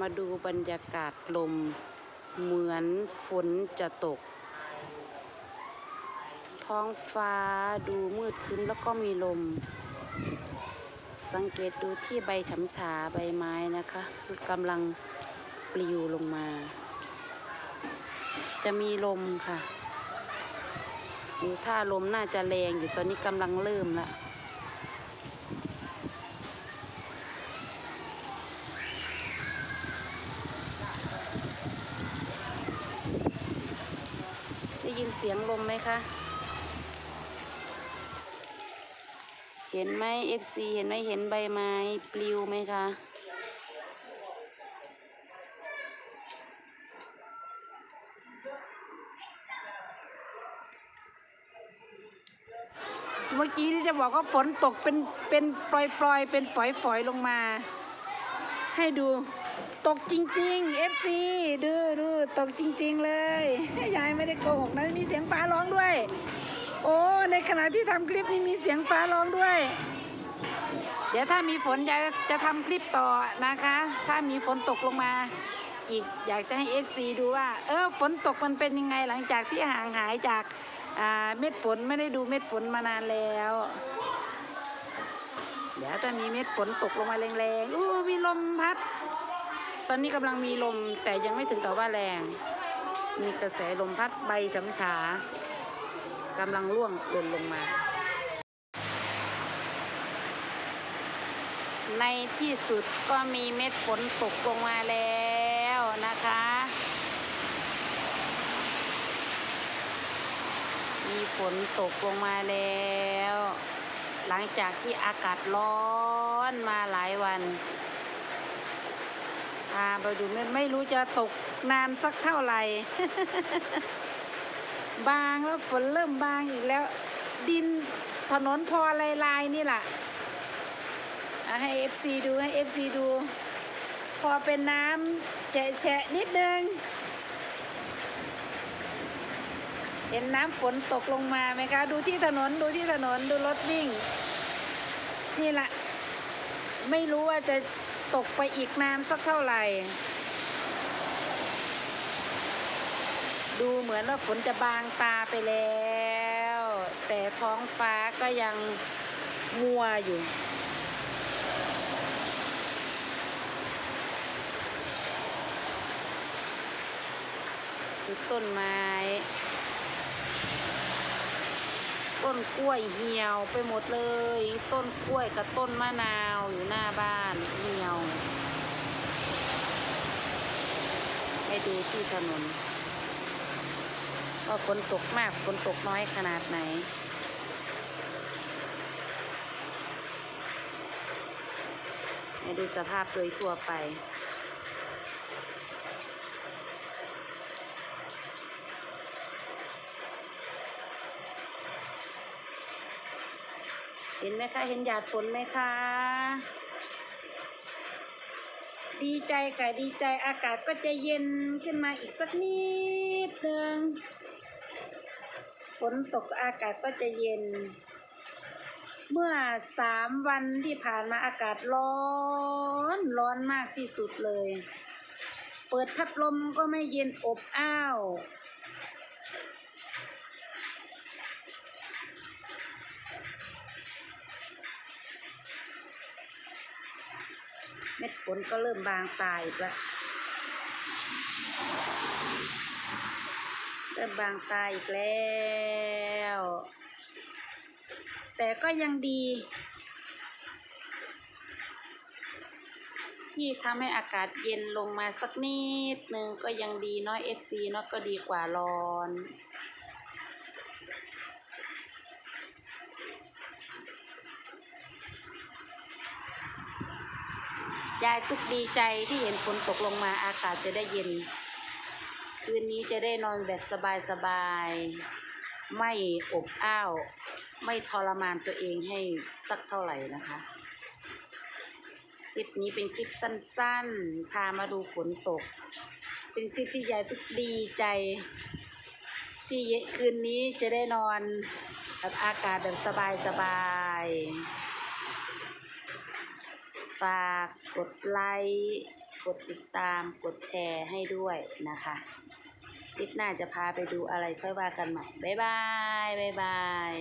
มาดูบรรยากาศลม เหมือนฝนจะตก ท้องฟ้าดูมืดครึ้มแล้วก็มีลม สังเกตดูที่ใบฉำฉาใบไม้นะคะกำลังปลิวลงมา จะมีลมค่ะดูท่าลมน่าจะแรงอยู่ตอนนี้กำลังเริ่มละ ได้ยิน เสียงลมไหมคะ เห็นไหม FC เห็นไหมเห็นใบไม้ปลิวไหมคะเมื่อกี้ที่จะบอกว่าฝนตกเป็นเป็นปล่อยปลอยๆเป็นฝอยฝอยๆ ลงมา ให้ดู ตกจริงๆ FC ดูดูตกจริง ๆ เลย ยายไม่ได้โกหกนะมีเสียงฟ้าร้องด้วย โอ้ในขณะที่ทำคลิปนี้มีเสียงฟ้าร้องด้วย เดี๋ยวถ้ามีฝนยายจะทำคลิปต่อนะคะ ถ้ามีฝนตกลงมา อีกอยากจะให้ FC ดูว่า เออฝนตกมันเป็นยังไงหลังจากที่ห่างหายจากเม็ดฝนไม่ได้ดูเม็ดฝนมานานแล้วเดี๋ยวจะมีเม็ดฝนตกลงมาแรงๆอู้มีลมพัด ตอนนี้กำลังมีลมแต่ยังไม่ถึงกับว่าแรง มีกระแสลมพัดใบช้ำฉากำลังร่วงหล่นลงมา ในที่สุดก็มีเม็ดฝนตกลงมาแล้วนะคะ มีฝนตกลงมาแล้ว หลังจากที่อากาศร้อนมาหลายวัน พาไปดูไม่ไม่รู้จะตกนานสักเท่าไหร่ บางแล้วฝนเริ่มบางอีกแล้ว ดินถนนพอลายลายนี่แหละอะให้ FC ดูให้ FC ดู พอเป็นน้ำแฉะแฉะนิดนึง เห็นน้ำฝนตกลงมาไหมคะ ดูที่ถนนดูที่ถนนดูรถวิ่ง นี่แหละ ไม่รู้ว่าจะ ตกไปอีกนานสักเท่าไหร่ ดูเหมือนว่าฝนจะบางตาไปแล้ว แต่ท้องฟ้าก็ยังมัวอยู่ดูต้นไม้ ต้นกล้วยเหี่ยวไปหมดเลย ต้นกล้วยกับต้นมะนาวอยู่หน้าบ้านเหี่ยวให้ดูที่ถนนว่าฝนตกมากฝนตกน้อยขนาดไหน ให้ดูสภาพโดยทั่วไป เห็นไหมคะ เห็นหยาดฝนไหมคะ ดีใจค่ะดีใจอากาศก็จะเย็นขึ้นมาอีกสักนิดนึงฝนตกอากาศก็จะเย็น เมื่อสามวันที่ผ่านมาอากาศร้อนร้อนมากที่สุดเลย เปิดพัดลมก็ไม่เย็นอบอ้าว เม็ดฝนก็เริ่มบางตายอีกแล้วเริ่มบางตายอีกแล้ว แต่ก็ยังดี ที่ทำให้อากาศเย็นลงมาสักนิดนึงก็ยังดีน้อย FC เนาะก็ดีกว่าร้อน ยายทุกดีใจที่เห็นฝนตกลงมาอากาศจะได้เย็น คืนนี้จะได้นอนแบบสบายๆ ไม่อบอ้าว ไม่ทรมานตัวเองให้สักเท่าไหร่นะคะ คลิปนี้เป็นคลิปสั้นๆ พามาดูฝนตก เป็นคลิปที่ยายทุกดีใจ ที่คืนนี้จะได้นอนแบบอากาศแบบสบายๆ ฝากกดไลค์กดติดตามกดแชร์ให้ด้วยนะคะคลิปหน้าจะพาไปดูอะไรค่อยว่ากันใหม่ บ๊ายบาย บ๊ายบาย